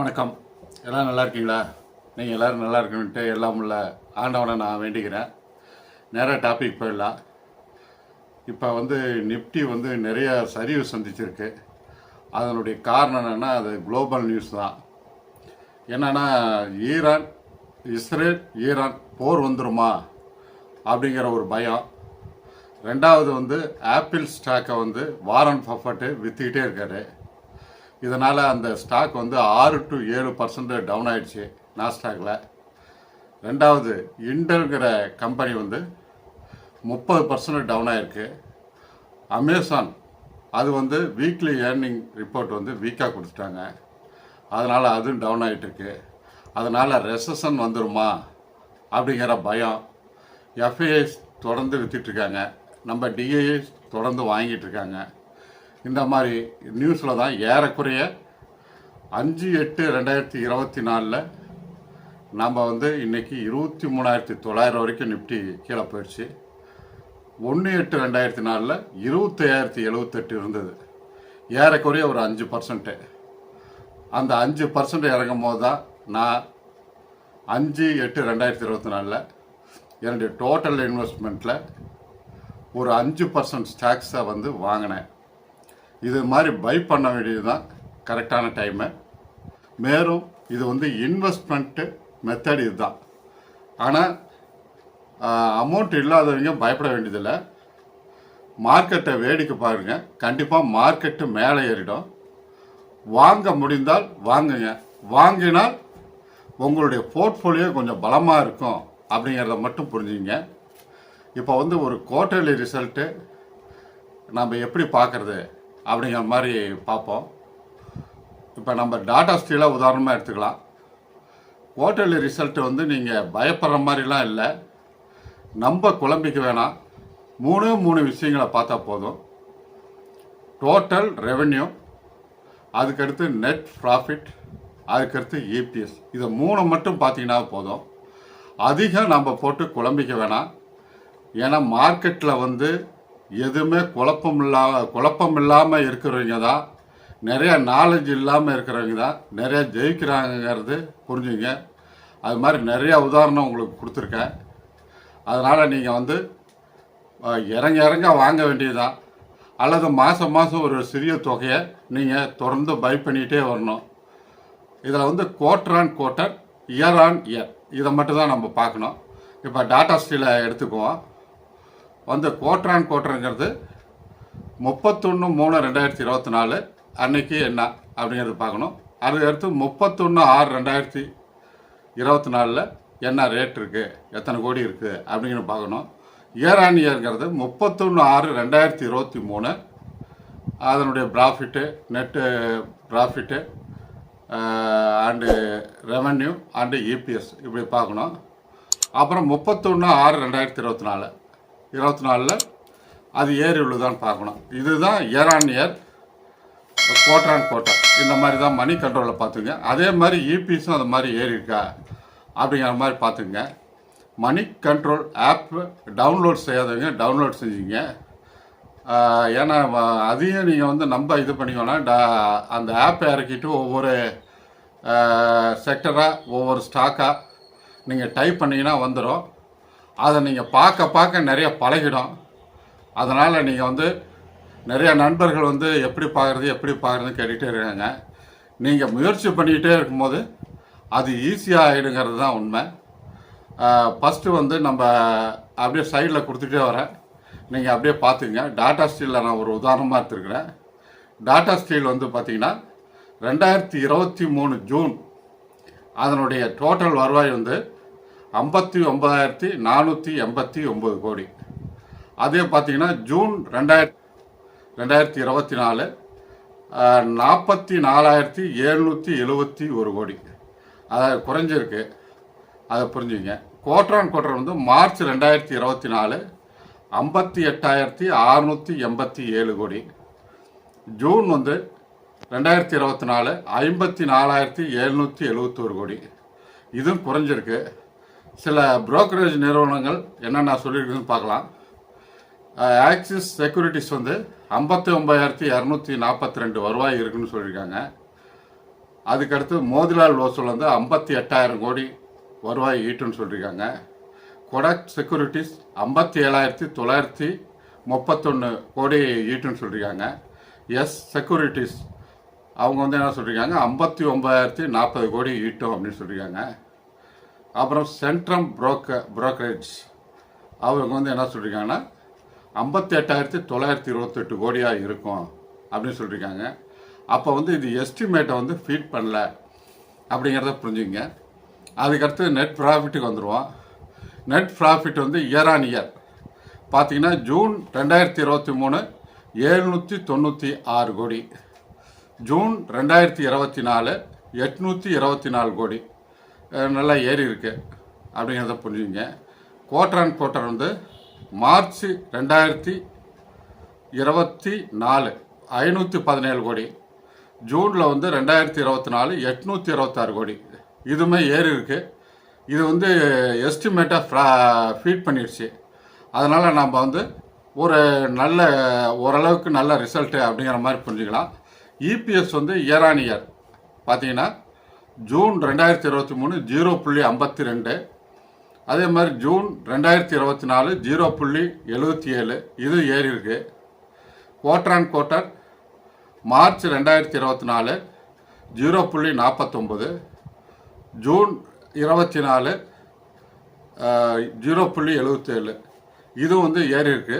வணக்கம். எல்லாம் நல்லா இருக்கீங்களா? நீங்கள் எல்லோரும் நல்லா இருக்கணுன்ட்டு எல்லாம் உள்ள ஆண்டவனை நான் வேண்டிக்கிறேன். நேராக டாபிக் போயிடலாம். இப்போ வந்து நிஃப்டி வந்து நிறைய சரிவு சந்திச்சிருக்கு. அதனுடைய காரணம் என்னென்னா அது குளோபல் நியூஸ் தான். என்னென்னா ஈரான் இஸ்ரேல் ஈரான் போர் வந்துருமா அப்படிங்கிற ஒரு பயம். ரெண்டாவது வந்து ஆப்பிள் ஸ்டாக்கை வந்து வாரன் பஃபட்டு விற்றுக்கிட்டே இருக்காரு. இதனால் அந்த ஸ்டாக் வந்து ஆறு டு ஏழு பர்சன்ட் டவுன் ஆயிடுச்சு நாஸ்டாக்ல ரெண்டாவது இன்டர்ங்கிற கம்பெனி வந்து முப்பது பர்சன்ட் டவுன் ஆயிருக்கு. அமேசான் அது வந்து வீக்லி ஏர்னிங் ரிப்போர்ட் வந்து வீக்காக கொடுத்துட்டாங்க. அதனால் அதுவும் டவுன் ஆகிட்டுருக்கு அதனால் ரெசஷன் வந்துருமா அப்படிங்கிற பயம். எஃப்ஐஎஸ் தொடர்ந்து விற்றுட்ருக்காங்க நம்ம டிஐஎஸ் தொடர்ந்து வாங்கிட்டு இருக்காங்க. இந்த மாதிரி நியூஸில் தான் ஏறக்குறைய அஞ்சு எட்டு ரெண்டாயிரத்தி இருபத்தி நாலில் நம்ம வந்து இன்னைக்கு இருபத்தி மூணாயிரத்தி தொள்ளாயிரம் வரைக்கும் நிஃப்டி கீழே போயிடுச்சு. ஒன்று எட்டு ரெண்டாயிரத்தி நாலில் இருபத்தையாயிரத்தி எழுபத்தெட்டு இருந்தது. ஏறக்குறைய ஒரு அஞ்சு பர்சன்ட்டு அந்த அஞ்சு பர்சன்ட் இறங்கும் போது தான் நான் அஞ்சு எட்டு ரெண்டாயிரத்தி இருபத்தி நாலில் என்னுடைய டோட்டல் இன்வெஸ்ட்மெண்ட்டில் ஒரு அஞ்சு பர்சன்ட் ஸ்டாக்ஸை வந்து வாங்கினேன். இது மாதிரி பை பண்ண வேண்டியது தான் கரெக்டான டைமு மேலும் இது வந்து இன்வெஸ்ட்மெண்ட்டு மெத்தட் இதுதான். ஆனால் அமௌண்ட் இல்லாதவங்க பயப்பட வேண்டியதில்லை. மார்க்கெட்டை வேடிக்கை பாருங்க. கண்டிப்பாக மார்க்கெட்டு மேலே ஏறிடும். வாங்க முடிந்தால் வாங்குங்க. வாங்கினால் உங்களுடைய போர்ட்ஃபோலியோ கொஞ்சம் பலமாக இருக்கும் அப்படிங்கிறத மட்டும் புரிஞ்சுங்க இப்போ வந்து ஒரு குவார்டர்லி ரிசல்ட்டு நம்ம எப்படி பார்க்குறது? அப்படிங்கிற மாதிரி பார்ப்போம். இப்போ நம்ம டாடா ஸ்டீலை உதாரணமாக எடுத்துக்கலாம். குவார்டர்லி ரிசல்ட் வந்து நீங்கள் பயப்படுற மாதிரிலாம் இல்லை. நம்ம குழம்பிக்க வேணாம். மூணு மூணு விஷயங்களை பார்த்தா போதும். டோட்டல் ரெவென்யூ அதுக்கடுத்து நெட் ப்ராஃபிட் அதுக்கடுத்து இபிஎஸ் இதை மூணு மட்டும் பார்த்தீங்கன்னா போதும். அதிகம் நம்ம போட்டு குழம்பிக்க வேணாம். ஏன்னா மார்க்கெட்டில் வந்து எதுவுமே குழப்பம் இல்லாம குழப்பம் இல்லாமல் இருக்கிறவங்க தான். நிறைய நாலேஜ் இல்லாமல் இருக்கிறவங்க தான். நிறைய ஜெயிக்கிறாங்கங்கிறது புரிஞ்சுங்க. அது மாதிரி நிறைய உதாரணம் உங்களுக்கு கொடுத்துருக்கேன். அதனால் நீங்கள் வந்து இறங்க இறங்க வாங்க வேண்டியதுதான். அல்லது மாதம் மாதம் ஒரு சிறிய தொகையை நீங்கள் தொடர்ந்து பை பண்ணிகிட்டே வரணும். இதில் வந்து quarter on quarter year on year இதை மட்டும் தான் நம்ம பார்க்கணும். இப்போ டாட்டா ஸ்டீலை எடுத்துக்குவோம். வந்து குவார்டர் ஆன் முப்பத்தொன்று மூணு ரெண்டாயிரத்தி இருபத்தி நாலு அன்னைக்கு என்ன அப்படிங்கிறது பார்க்கணும். அது அடுத்து முப்பத்தொன்று ஆறு ரெண்டாயிரத்தி இருபத்தி நாலில் என்ன ரேட் இருக்குது எத்தனை கோடி இருக்குது அப்படிங்கிறது பார்க்கணும். இயர் ஆன் இயர்ங்கிறது முப்பத்தொன்று ஆறு ரெண்டாயிரத்தி இருபத்தி மூணு அதனுடைய profit net profit and revenue and EPS இப்படி பார்க்கணும். அப்புறம் முப்பத்தொன்று ஆறு ரெண்டாயிரத்தி இருபத்தி நாலு இருபத்தி நாலில் அது ஏறி உள்ளதான்னு பார்க்கணும். இதுதான் year on year quarter on quarter இந்த மாதிரி தான் மணி கண்ட்ரோலில் பார்த்துங்க. அதே மாதிரி e இபிஎஸும் அது மாதிரி ஏறி இருக்கா? அப்படிங்கிற மாதிரி பார்த்துங்க. மணி கண்ட்ரோல் ஆப் டவுன்லோட் செய்யாதவங்க டவுன்லோட் செஞ்சீங்க. ஏன்னா அதையும் நீங்கள் வந்து நம்ம இது பண்ணிக்கோன்னா டா- அந்த ஆப்பை இறக்கிட்டு ஒவ்வொரு செக்டராக ஒவ்வொரு ஸ்டாக்காக நீங்கள் டைப் பண்ணிங்கன்னா வந்துடும் அதை நீங்கள் பார்க்க பார்க்க நிறைய பழகிடும். அதனால் நீங்கள் வந்து நிறைய நண்பர்கள் வந்து எப்படி பார்க்குறது எப்படி பார்க்குறதுன்னு கேட்டுகிட்டே இருக்காங்க. நீங்கள் முயற்சி பண்ணிக்கிட்டே இருக்கும்போது அது ஈஸியாக ஆகிடுங்கிறது தான் உண்மை. ஃபஸ்ட்டு வந்து நம்ம அப்படியே சைடில் கொடுத்துட்டே வரேன். நீங்கள் அப்படியே பார்த்துங்க டாட்டா ஸ்டீலில் நான் ஒரு உதாரணமாக எடுத்துருக்கிறேன். டாட்டா ஸ்டீல் வந்து பார்த்திங்கன்னா ரெண்டாயிரத்தி இருபத்தி மூணு ஜூன் அதனுடைய டோட்டல் வருவாய் வந்து ஐம்பத்தி ஒன்பதாயிரத்தி நானூற்றி எண்பத்தி ஒம்பது கோடி. அதே பார்த்தீங்கன்னா ஜூன் ரெண்டாயிரத்தி ரெண்டாயிரத்தி இருபத்தி நாலு நாற்பத்தி நாலாயிரத்தி எழுநூற்றி எழுபத்தி ஒரு கோடி. அதாவது குறைஞ்சிருக்கு. அதை புரிஞ்சுங்க குவார்டர் ஆன் குவார்டர் வந்து மார்ச் ரெண்டாயிரத்தி இருபத்தி நாலு ஐம்பத்தி எட்டாயிரத்தி அறுநூற்றி எண்பத்தி ஏழு கோடி. ஜூன் வந்து ரெண்டாயிரத்தி இருபத்தி நாலு ஐம்பத்தி நாலாயிரத்தி எழுநூற்றி எழுபத்தோரு கோடி. இதுவும் குறைஞ்சிருக்கு. சில புரோக்கரேஜ் நிறுவனங்கள் என்னென்ன சொல்லியிருக்குன்னு பார்க்கலாம். ஆக்சிஸ் செக்யூரிட்டிஸ் வந்து ஐம்பத்தி ஒன்பதாயிரத்தி இரநூத்தி நாற்பத்தி ரெண்டு வருவாய் இருக்குன்னு சொல்லியிருக்காங்க. அதுக்கடுத்து மோதிலால் ஓசூல் வந்து ஐம்பத்தி எட்டாயிரம் கோடி வருவாய் ஈட்டுன்னு சொல்லியிருக்காங்க. கொடக் செக்யூரிட்டிஸ் ஐம்பத்தி ஏழாயிரத்தி தொள்ளாயிரத்தி முப்பத்தொன்று கோடி ஈட்டுன்னு சொல்லியிருக்காங்க. எஸ் செக்யூரிட்டிஸ் அவங்க வந்து என்ன சொல்லியிருக்காங்க? ஐம்பத்தி ஒம்பதாயிரத்தி நாற்பது கோடி ஈட்டும் அப்படின்னு சொல்லியிருக்காங்க. அப்புறம் சென்ட்ரம் புரோக்கர் புரோக்கரேஜ் அவங்க வந்து என்ன சொல்லியிருக்காங்கன்னா ஐம்பத்தி எட்டாயிரத்தி தொள்ளாயிரத்தி இருபத்தெட்டு கோடியாக இருக்கும் அப்படின்னு சொல்லியிருக்காங்க அப்போ வந்து இது எஸ்டிமேட்டை வந்து ஃபீட் பண்ணல அப்படிங்கிறத புரிஞ்சுங்க அதுக்கடுத்து நெட் ப்ராஃபிட்டுக்கு வந்துடுவோம் நெட் ப்ராஃபிட் வந்து இயர் ஆன் இயர் பார்த்தீங்கன்னா ஜூன் ரெண்டாயிரத்தி இருபத்தி மூணு ஏழ்நூற்றி தொண்ணூற்றி ஆறு கோடி. ஜூன் ரெண்டாயிரத்தி இருபத்தி நாலு எட்நூற்றி இருபத்தி நாலு கோடி. நல்லா ஏறி இருக்கு அப்படிங்கிறத புரிஞ்சுங்க. குவார்டர் அண்ட் குவார்டர் வந்து மார்ச் ரெண்டாயிரத்தி இருபத்தி நாலு ஐநூற்றி பதினேழு கோடி. ஜூனில் வந்து ரெண்டாயிரத்தி இருபத்தி நாலு எட்நூற்றி இருபத்தாறு கோடி. இதுவுமே ஏறி இருக்கு. இது வந்து எஸ்டிமேட்டாக ஃப்ரா ஃபீட் பண்ணிடுச்சு. அதனால் நம்ம வந்து ஒரு நல்ல ஓரளவுக்கு நல்ல ரிசல்ட்டு அப்படிங்கிற மாதிரி புரிஞ்சுக்கலாம். இபிஎஸ் வந்து இயர் ஆன் இயர் பார்த்தீங்கன்னா ஜூன் ரெண்டாயிரத்தி இருபத்தி மூணு ஜீரோ புள்ளி ஐம்பத்தி ரெண்டு. அதே மாதிரி ஜூன் ரெண்டாயிரத்தி இருபத்தி நாலு ஜீரோ புள்ளி எழுபத்தி ஏழு. இது ஏறி இருக்கு. குவார்டர் அண்ட் குவார்டர் மார்ச் ரெண்டாயிரத்தி இருபத்தி நாலு ஜீரோ புள்ளி நாற்பத்தொம்பது. ஜூன் இருபத்தி நாலு ஜீரோ புள்ளி எழுபத்தேழு. இது வந்து ஏறிருக்கு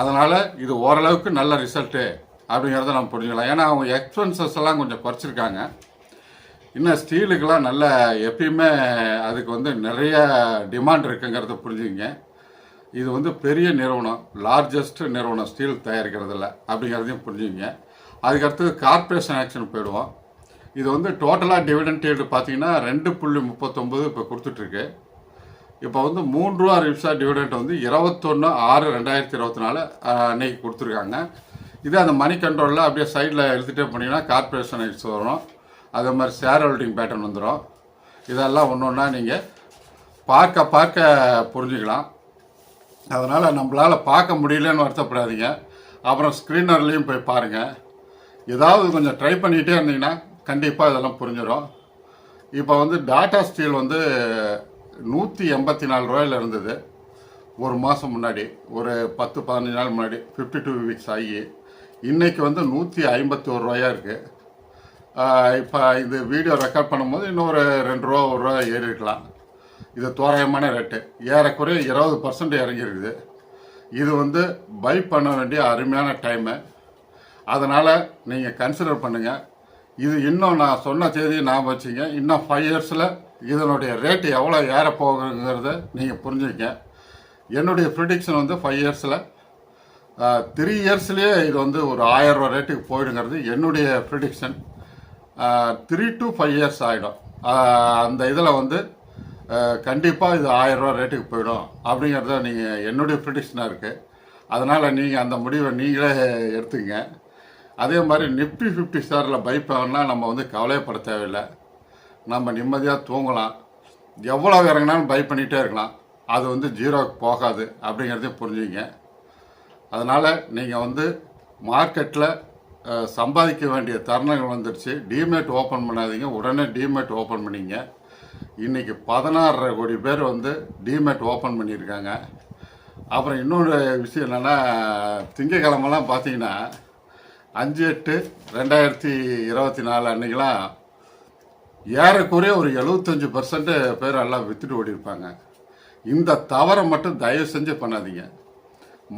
அதனால் இது ஓரளவுக்கு நல்ல ரிசல்ட்டு அப்படிங்கிறத நம்ம புரிஞ்சுக்கலாம். ஏன்னா அவங்க எக்ஸ்பென்சஸ் எல்லாம் கொஞ்சம் குறைச்சிருக்காங்க. இன்னும் ஸ்டீலுக்கெலாம் நல்ல எப்பயுமே அதுக்கு வந்து நிறைய டிமாண்ட் இருக்குங்கிறத புரிஞ்சுங்க இது வந்து பெரிய நிறுவனம் லார்ஜஸ்ட் நிறுவனம் ஸ்டீல் தயாரிக்கிறதுல அப்படிங்கிறதையும் புரிஞ்சுங்க அதுக்கடுத்தது கார்பரேஷன் ஆக்ஷன் போயிடுவோம். இது வந்து டோட்டலாக டிவிடெண்ட் yield பார்த்தீங்கன்னா ரெண்டு புள்ளி முப்பத்தொம்பது இப்போ கொடுத்துட்ருக்கு. இப்போ வந்து மூன்று ரூபா ரிப்ஸா டிவிடெண்ட் வந்து இருபத்தொன்று ஆறு ரெண்டாயிரத்தி இருபத்தி நாலு அன்னைக்கு கொடுத்துருக்காங்க. இதே அந்த மணி கண்ட்ரோலில் அப்படியே சைடில் எழுதிட்டே போனீங்கன்னா கார்ப்பரேஷன் ஆக்ஷன் வரும். அதே மாதிரி ஷேர் ஹோல்டிங் பேட்டர்ன் வந்துடும் இதெல்லாம் ஒன்று ஒன்றா நீங்கள் பார்க்க பார்க்க புரிஞ்சுக்கலாம். அதனால் நம்மளால் பார்க்க முடியலன்னு வருத்தப்படாதீங்க. அப்புறம் ஸ்க்ரீனர்லேயும் போய் பாருங்கள் ஏதாவது கொஞ்சம் ட்ரை பண்ணிகிட்டே இருந்தீங்கன்னா கண்டிப்பாக இதெல்லாம் புரிஞ்சிடும் இப்போ வந்து டாட்டா ஸ்டீல் வந்து நூற்றி எண்பத்தி நாலு ரூபாயில் இருந்தது. ஒரு மாதம் முன்னாடி ஒரு பத்து பதினஞ்சு நாள் முன்னாடி ஃபிஃப்டி டூ வீக்ஸ் ஆகி இன்றைக்கி வந்து நூற்றி ஐம்பத்தி ஒரு ரூபாயா இருக்குது இப்போ இந்த வீடியோ ரெக்கார்ட் பண்ணும்போது இன்னொரு ரெண்டு ரூபா ஒரு ரூபா ஏறி இருக்கலாம் இது தோராயமான ரேட்டு ஏறக்குறைய இருபது பர்சன்ட் இறங்கியிருக்குது. இது வந்து பை பண்ண வேண்டிய அருமையான டைமு அதனால் நீங்கள் கன்சிடர் பண்ணுங்கள் இது இன்னும் நான் சொன்ன தேதியை நான் வச்சுங்க. இன்னும் ஃபைவ் இயர்ஸில் இதனுடைய ரேட்டு எவ்வளோ ஏற போகுங்கிறத நீங்கள் புரிஞ்சுக்க என்னுடைய ப்ரிடிக்ஷன் வந்து ஃபைவ் இயர்ஸில் த்ரீ இயர்ஸ்லேயே இது வந்து ஒரு ஆயிரம் ரூபா ரேட்டுக்கு போயிடுங்கிறது என்னுடைய prediction three to five years ஆகிடும் அந்த இதில் வந்து கண்டிப்பாக இது ஆயிரம் ரூபா ரேட்டுக்கு போயிடும். அப்படிங்கிறத நீங்கள் என்னுடைய ப்ரிடிக்ஷனாக இருக்குது அதனால் நீங்கள் அந்த முடிவை நீங்களே எடுத்துங்க அதே மாதிரி நிஃப்டி ஃபிஃப்டி ஸ்டாரில் பை பண்ணால் நம்ம வந்து கவலையப்பட தேவையில்லை. நம்ம நிம்மதியாக தூங்கலாம். எவ்வளோ இறங்கினாலும் பை பண்ணிகிட்டே இருக்கலாம். அது வந்து ஜீரோக்கு போகாது. அப்படிங்கிறதையும் புரிஞ்சுங்க அதனால் நீங்கள் வந்து மார்க்கெட்டில் சம்பாதிக்க வேண்டிய தருணங்கள் வந்துடுச்சு டிமேட் ஓப்பன் பண்ணாதீங்க. உடனே டிமேட் ஓப்பன் பண்ணிங்க. இன்றைக்கி பதினாறரை கோடி பேர் வந்து டிமேட் ஓப்பன் பண்ணியிருக்காங்க. அப்புறம் இன்னொரு விஷயம் என்னென்னா திங்கக்கிழமெல்லாம் பார்த்தீங்கன்னா அஞ்சு எட்டு ரெண்டாயிரத்தி இருபத்தி நாலு அன்றைக்கெலாம் ஏறக்குறைய ஒரு எழுபத்தஞ்சு பர்சன்ட்டு பேர் எல்லாம் விற்றுட்டு ஓடிருப்பாங்க இந்த தவறை மட்டும் தயவு செஞ்சு பண்ணாதீங்க.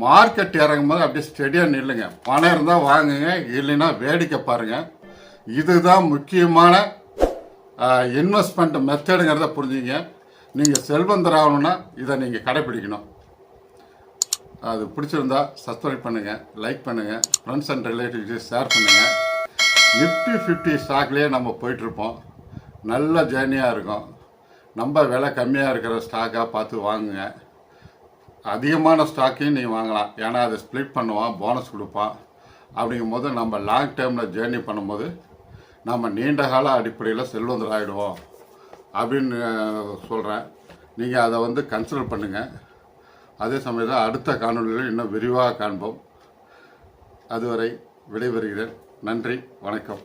மார்க்கெட் இறங்கும் போது அப்படியே ஸ்டெடியாக நில்லுங்க. பணம் இருந்தால் வாங்குங்க இல்லைன்னா வேடிக்கை பாருங்க. இதுதான் முக்கியமான இன்வெஸ்ட்மெண்ட் மெத்தடுங்கிறத புரிஞ்சுங்க நீங்கள் செல்வந்தர் ஆகணும்னா இதை நீங்கள் கடைப்பிடிக்கணும். அது பிடிச்சிருந்தா சப்ஸ்கிரைப் பண்ணுங்கள் லைக் பண்ணுங்கள் ஃப்ரெண்ட்ஸ் அண்ட் ரிலேட்டிவ்ஸ் ஷேர் பண்ணுங்கள் நிஃப்டி ஃபிஃப்டி ஸ்டாக்லேயே நம்ம போயிட்டுருப்போம். நல்ல ஜேர்னியாக இருக்கும். நம்ம விலை கம்மியாக இருக்கிற ஸ்டாக்காக பார்த்து வாங்குங்க. அதிகமான ஸ்டாக்கையும் நீ வாங்கலாம். ஏன்னா அதை ஸ்ப்ளிட் பண்ணுவான் போனஸ் கொடுப்பான். அப்படிங்கும் போது நம்ம லாங் டைமில் ஜேர்னி பண்ணும்போது நம்ம நீண்ட கால அடிப்படையில் செல்வந்தர் ஆகிடுவோம் அப்படின்னு சொல்கிறேன் நீங்கள் அதை வந்து கன்சிடர் பண்ணுங்கள் அதே சமயத்தில் அடுத்த காணொலியில் இன்னும் விரிவாக காண்போம். அதுவரை விடைபெறுகிறேன். நன்றி வணக்கம்.